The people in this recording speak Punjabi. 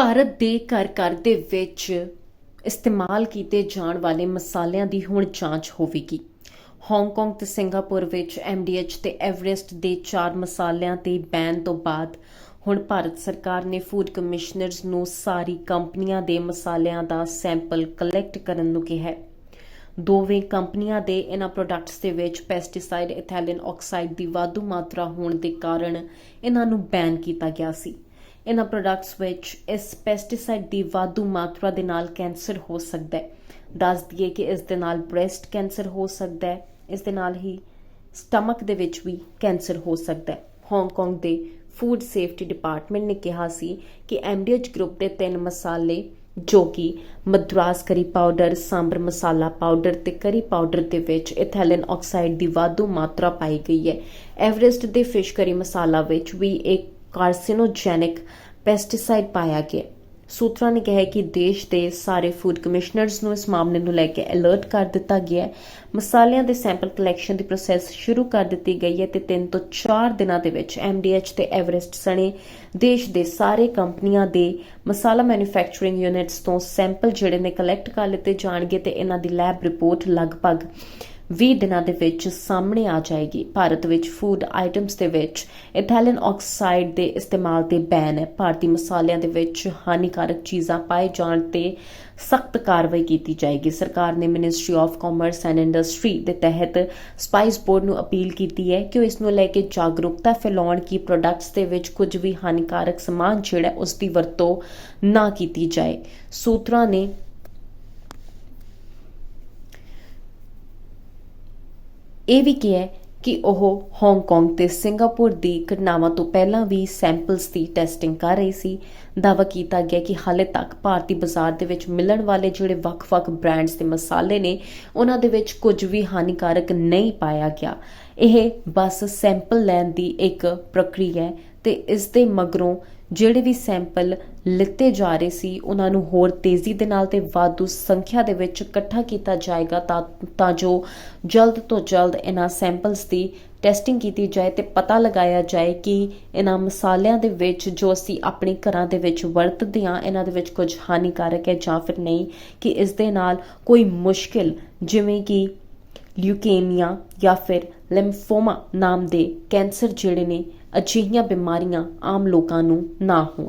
ਭਾਰਤ ਦੇ ਘਰ ਘਰ ਦੇ ਵਿੱਚ ਇਸਤੇਮਾਲ ਕੀਤੇ ਜਾਣ ਵਾਲੇ ਮਸਾਲਿਆਂ ਦੀ ਹੁਣ ਜਾਂਚ ਹੋਵੇਗੀ। ਹਾਂਗਕਾਂਗ ਤੇ ਸਿੰਗਾਪੁਰ ਵਿੱਚ ਐਮਡੀਐਚ ਤੇ ਐਵਰੈਸਟ ਦੇ ਚਾਰ ਮਸਾਲਿਆਂ ਤੇ ਬੈਨ ਤੋਂ ਬਾਅਦ ਹੁਣ ਭਾਰਤ ਸਰਕਾਰ ਨੇ ਫੂਡ ਕਮਿਸ਼ਨਰਜ਼ ਨੂੰ ਸਾਰੀ ਕੰਪਨੀਆਂ ਦੇ ਮਸਾਲਿਆਂ ਦਾ ਸੈਂਪਲ ਕਲੈਕਟ ਕਰਨ ਨੂੰ ਕਿਹਾ। ਹੈ ਦੋਵੇਂ ਕੰਪਨੀਆਂ ਦੇ ਇਹਨਾਂ ਪ੍ਰੋਡਕਟਸ ਦੇ ਵਿੱਚ ਪੈਸਟੀਸਾਈਡ ਇਥੈਲਿਨ ਆਕਸਾਈਡ ਦੀ ਵਾਧੂ ਮਾਤਰਾ ਹੋਣ ਦੇ ਕਾਰਨ ਇਹਨਾਂ ਨੂੰ ਬੈਨ ਕੀਤਾ ਗਿਆ ਸੀ। ਇਹਨਾਂ ਪ੍ਰੋਡਕਟਸ ਵਿੱਚ ਇਸ ਪੈਸਟੀਸਾਈਡ ਦੀ ਵਾਧੂ ਮਾਤਰਾ ਦੇ ਨਾਲ ਕੈਂਸਰ ਹੋ ਸਕਦਾ ਹੈ। ਦੱਸ ਦਈਏ ਕਿ ਇਸ ਦੇ ਨਾਲ ਬ੍ਰੈਸਟ ਕੈਂਸਰ ਹੋ ਸਕਦਾ ਹੈ। ਇਸ ਦੇ ਨਾਲ ਹੀ ਸਟਮਕ ਦੇ ਵਿੱਚ ਵੀ ਕੈਂਸਰ ਹੋ ਸਕਦਾ ਹੈ। ਹਾਂਗਕਾਂਗ ਦੇ ਫੂਡ ਸੇਫਟੀ ਡਿਪਾਰਟਮੈਂਟ ਨੇ ਕਿਹਾ ਸੀ ਕਿ ਐਮਡੀਐਚ ਗਰੁੱਪ ਦੇ ਤਿੰਨ ਮਸਾਲੇ, ਜੋ ਕਿ ਮਦਰਾਸ ਕਰੀ ਪਾਊਡਰ ਸਾਂਬਰ ਮਸਾਲਾ ਪਾਊਡਰ ਤੇ ਕਰੀ ਪਾਊਡਰ ਦੇ ਵਿੱਚ ਇਥੈਲਿਨ ਆਕਸਾਈਡ ਦੀ ਵਾਧੂ ਮਾਤਰਾ ਪਾਈ ਗਈ ਹੈ। ਐਵਰੈਸਟ ਦੇ ਫਿਸ਼ ਕਰੀ ਮਸਾਲਾ ਵਿੱਚ ਵੀ ਇੱਕ ਕਾਰਸਿਨੋਜੈਨਿਕ ਪੈਸਟੀਸਾਈਡ ਪਾਇਆ ਗਿਆ। ਸੂਤਰਾਂ ਨੇ ਕਿਹਾ ਕਿ ਦੇਸ਼ ਦੇ ਸਾਰੇ ਫੂਡ ਕਮਿਸ਼ਨਰਜ਼ ਨੂੰ ਇਸ ਮਾਮਲੇ ਨੂੰ ਲੈ ਕੇ ਅਲਰਟ ਕਰ ਦਿੱਤਾ ਗਿਆ ਹੈ। ਮਸਾਲਿਆਂ ਦੇ ਸੈਂਪਲ ਕਲੈਕਸ਼ਨ ਦੀ ਪ੍ਰੋਸੈਸ ਸ਼ੁਰੂ ਕਰ ਦਿੱਤੀ ਗਈ ਹੈ ਤੇ 3 ਤੋਂ 4 ਦਿਨਾਂ ਦੇ ਵਿੱਚ ਐਮਡੀਐਚ ਤੇ ਐਵਰੈਸਟ ਸਣੇ ਦੇਸ਼ ਦੇ ਸਾਰੇ ਕੰਪਨੀਆਂ ਦੇ ਮਸਾਲਾ ਮੈਨੂਫੈਕਚਰਿੰਗ ਯੂਨਿਟਸ ਤੋਂ ਸੈਂਪਲ ਜਿਹੜੇ ਨੇ ਕਲੈਕਟ ਕਰ ਲਿੱਤੇ ਜਾਣਗੇ ਤੇ ਇਹਨਾਂ ਦੀ ਲੈਬ ਰਿਪੋਰਟ ਲਗਭਗ 20 ਦਿਨਾਂ ਦੇ ਵਿੱਚ ਸਾਹਮਣੇ ਆ ਜਾਏਗੀ। ਭਾਰਤ ਵਿੱਚ ਫੂਡ ਆਈਟਮਸ ਦੇ ਵਿੱਚ ਇਥੈਲਿਨ ਆਕਸਾਈਡ ਦੇ ਇਸਤੇਮਾਲ ਤੇ ਬੈਨ ਹੈ। ਭਾਰਤੀ ਮਸਾਲਿਆਂ ਦੇ ਵਿੱਚ ਹਾਨੀਕਾਰਕ ਚੀਜ਼ਾਂ ਪਾਏ ਜਾਣ ਤੇ ਸਖਤ ਕਾਰਵਾਈ ਕੀਤੀ ਜਾਏਗੀ। ਸਰਕਾਰ ਨੇ ministry of commerce and industry ਦੇ ਤਹਿਤ ਸਪਾਈਸ ਬੋਰਡ ਨੂੰ ਅਪੀਲ ਕੀਤੀ ਹੈ ਕਿ ਉਹ ਇਸ ਨੂੰ ਲੈ ਕੇ ਜਾਗਰੂਕਤਾ ਫੈਲਾਉਣ ਕਿ ਪ੍ਰੋਡਕਟਸ ਦੇ ਵਿੱਚ ਕੁਝ ਵੀ ਹਾਨੀਕਾਰਕ ਸਮਾਨ ਜਿਹੜਾ ਉਸ ਦੀ ਵਰਤੋਂ ਨਾ ਕੀਤੀ ਜਾਏ। ਸੂਤਰਾਂ ਨੇ ਇਹ ਵੀ ਕਿਹਾ ਕਿ ਉਹ ਹਾਂਗਕਾਂਗ ਤੇ ਸਿੰਗਾਪੁਰ ਦੀ ਘਟਨਾਵਾਂ ਤੋਂ ਪਹਿਲਾਂ ਵੀ ਸੈਂਪਲਸ ਦੀ ਟੈਸਟਿੰਗ ਕਰ ਰਹੀ ਸੀ। ਦਾਅਵਾ ਕੀਤਾ ਗਿਆ ਕਿ ਹਾਲੇ ਤੱਕ ਭਾਰਤੀ ਬਾਜ਼ਾਰ ਦੇ ਵਿੱਚ ਮਿਲਣ ਵਾਲੇ ਜਿਹੜੇ ਵੱਖ-ਵੱਖ ਬ੍ਰਾਂਡਸ ਦੇ ਮਸਾਲੇ ਨੇ, ਉਹਨਾਂ ਦੇ ਵਿੱਚ ਕੁਝ ਵੀ ਹਾਨੀਕਾਰਕ ਨਹੀਂ ਪਾਇਆ ਗਿਆ। ਇਹ ਬਸ ਸੈਂਪਲ ਲੈਣ ਦੀ ਇੱਕ ਪ੍ਰਕਿਰਿਆ ਹੈ ਤੇ ਇਸ ਦੇ ਮਗਰੋਂ ਜਿਹੜੇ ਵੀ ਸੈਂਪਲ ਲਿੱਤੇ ਜਾ ਰਹੇ ਸੀ, ਉਹਨਾਂ ਨੂੰ ਹੋਰ ਤੇਜ਼ੀ ਦੇ ਨਾਲ ਤੇ ਵਾਧੂ ਸੰਖਿਆ ਦੇ ਵਿੱਚ ਇਕੱਠਾ ਕੀਤਾ ਜਾਏਗਾ ਤਾਂ ਤਾਂ ਜੋ ਜਲਦ ਤੋਂ ਜਲਦ ਇਹਨਾਂ ਸੈਂਪਲਸ ਦੀ ਟੈਸਟਿੰਗ ਕੀਤੀ ਜਾਏ ਤੇ ਪਤਾ ਲਗਾਇਆ ਜਾਏ ਕਿ ਇਹਨਾਂ ਮਸਾਲਿਆਂ ਦੇ ਵਿੱਚ ਜੋ ਅਸੀਂ ਆਪਣੇ ਘਰਾਂ ਦੇ ਵਿੱਚ ਵਰਤਦੇ ਹਾਂ, ਇਹਨਾਂ ਦੇ ਵਿੱਚ ਕੁਝ ਹਾਨੀਕਾਰਕ ਹੈ ਜਾਂ ਫਿਰ ਨਹੀਂ ਕਿ ਇਸ ਦੇ ਨਾਲ ਕੋਈ ਮੁਸ਼ਕਿਲ ਜਿਵੇਂ ਕਿ ਲਿਊਕੇਮੀਆ ਜਾਂ ਫਿਰ ਲਿੰਫੋਮਾ ਨਾਮ ਦੇ ਕੈਂਸਰ ਜਿਹੜੇ ਨੇ ਅਜਿਹੀਆਂ ਬਿਮਾਰੀਆਂ ਆਮ ਲੋਕਾਂ ਨੂੰ ਨਾ ਹੋਣ।